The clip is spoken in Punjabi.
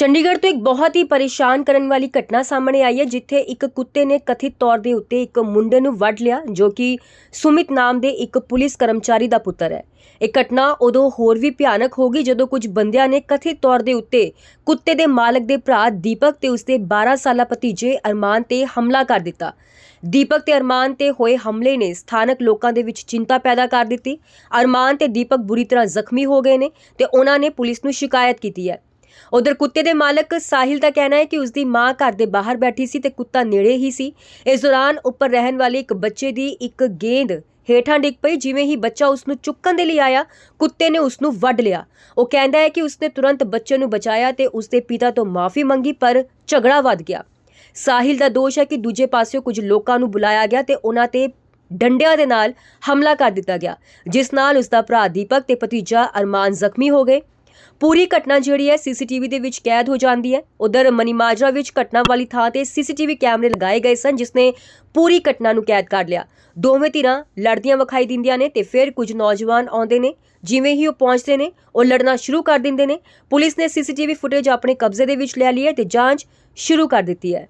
ਚੰਡੀਗੜ੍ਹ ਤੋਂ ਇੱਕ ਬਹੁਤ ਹੀ ਪਰੇਸ਼ਾਨ ਕਰਨ ਵਾਲੀ ਘਟਨਾ ਸਾਹਮਣੇ ਆਈ ਹੈ, ਜਿੱਥੇ ਇੱਕ ਕੁੱਤੇ ਨੇ ਕਥਿਤ ਤੌਰ ਦੇ ਉੱਤੇ ਇੱਕ ਮੁੰਡੇ ਨੂੰ ਵੱਢ ਲਿਆ, ਜੋ ਕਿ ਸੁਮਿਤ ਨਾਮ ਦੇ ਇੱਕ ਪੁਲਿਸ ਕਰਮਚਾਰੀ ਦਾ ਪੁੱਤਰ ਹੈ। ਇਹ ਘਟਨਾ ਉਦੋਂ ਹੋਰ ਵੀ ਭਿਆਨਕ ਹੋ ਗਈ, ਜਦੋਂ ਕੁਝ ਬੰਦਿਆਂ ਨੇ ਕਥਿਤ ਤੌਰ ਦੇ ਉੱਤੇ ਕੁੱਤੇ ਦੇ ਮਾਲਕ ਦੇ ਭਰਾ ਦੀਪਕ ਤੇ ਉਸਦੇ 12 ਸਾਲਾ ਭਤੀਜੇ ਅਰਮਾਨ ਤੇ ਹਮਲਾ ਕਰ ਦਿੱਤਾ। ਦੀਪਕ ਤੇ ਅਰਮਾਨ ਤੇ ਹੋਏ ਹਮਲੇ ਨੇ ਸਥਾਨਕ ਲੋਕਾਂ ਦੇ ਵਿੱਚ ਚਿੰਤਾ ਪੈਦਾ ਕਰ ਦਿੱਤੀ। ਅਰਮਾਨ ਤੇ ਦੀਪਕ ਬੁਰੀ ਤਰ੍ਹਾਂ ਜ਼ਖਮੀ ਹੋ ਗਏ ਨੇ ਤੇ ਉਹਨਾਂ ਨੇ ਪੁਲਿਸ ਨੂੰ ਸ਼ਿਕਾਇਤ ਕੀਤੀ ਹੈ। ਉਧਰ ਕੁੱਤੇ ਦੇ ਮਾਲਕ ਸਾਹਿਲ ਦਾ ਕਹਿਣਾ ਹੈ ਕਿ ਉਸ ਦੀ ਮਾਂ ਘਰ ਦੇ ਬਾਹਰ ਬੈਠੀ ਸੀ ਤੇ ਕੁੱਤਾ ਨੇੜੇ ਹੀ ਸੀ। ਇਸ ਦੌਰਾਨ ਉੱਪਰ ਰਹਿਣ ਵਾਲੇ ਇੱਕ ਬੱਚੇ ਦੀ ਇੱਕ ਗੇਂਦ ਹੇਠਾਂ ਡਿੱਗ ਪਈ, ਜਿਵੇਂ ਹੀ ਬੱਚਾ ਉਸ ਨੂੰ ਚੁੱਕਣ ਦੇ ਲਈ ਆਇਆ, ਕੁੱਤੇ ਨੇ ਉਸ ਨੂੰ ਵੱਢ ਲਿਆ। ਉਹ ਕਹਿੰਦਾ ਹੈ ਕਿ ਉਸਨੇ ਤੁਰੰਤ ਬੱਚੇ ਨੂੰ ਬਚਾਇਆ ਤੇ ਉਸਦੇ ਪਿਤਾ ਤੋਂ ਮਾਫੀ ਮੰਗੀ, ਪਰ ਝਗੜਾ ਵੱਧ ਗਿਆ। ਸਾਹਿਲ ਦਾ ਦੋਸ਼ ਹੈ ਕਿ ਦੂਜੇ ਪਾਸਿਓਂ ਕੁਝ ਲੋਕਾਂ ਨੂੰ ਬੁਲਾਇਆ ਗਿਆ ਤੇ ਉਹਨਾਂ ਤੇ ਡੰਡਿਆਂ ਦੇ ਨਾਲ ਹਮਲਾ ਕਰ ਦਿੱਤਾ ਗਿਆ, ਜਿਸ ਨਾਲ ਉਸ ਦਾ ਭਰਾ ਦੀਪਕ ਤੇ ਭਤੀਜਾ ਅਰਮਾਨ ਜ਼ਖਮੀ ਹੋ ਗਏ। ਪੂਰੀ ਘਟਨਾ ਜਿਹੜੀ ਹੈ ਸੀਸੀਟੀਵੀ ਦੇ ਵਿੱਚ ਕੈਦ ਹੋ ਜਾਂਦੀ ਹੈ। ਉਧਰ ਮਨੀਮਾਜਰਾ ਵਿੱਚ ਘਟਨਾ ਵਾਲੀ ਥਾਂ ਤੇ ਸੀਸੀਟੀਵੀ ਕੈਮਰੇ ਲਗਾਏ ਗਏ ਸਨ, ਜਿਸ ਨੇ ਪੂਰੀ ਘਟਨਾ ਨੂੰ ਕੈਦ ਕਰ ਲਿਆ। ਦੋਵੇਂ ਧਿਰਾਂ ਲੜਦੀਆਂ ਵਿਖਾਈ ਦਿੰਦੀਆਂ ਨੇ ਤੇ ਫਿਰ ਕੁਝ ਨੌਜਵਾਨ ਆਉਂਦੇ ਨੇ, ਜਿਵੇਂ ਹੀ ਉਹ ਪਹੁੰਚਦੇ ਨੇ, ਉਹ ਲੜਨਾ ਸ਼ੁਰੂ ਕਰ ਦਿੰਦੇ ਨੇ। ਪੁਲਿਸ ਨੇ ਸੀਸੀਟੀਵੀ ਫੁਟੇਜ ਆਪਣੇ ਕਬਜ਼ੇ ਦੇ ਵਿੱਚ ਲੈ ਲਈ ਹੈ ਤੇ ਜਾਂਚ ਸ਼ੁਰੂ ਕਰ ਦਿੱਤੀ ਹੈ।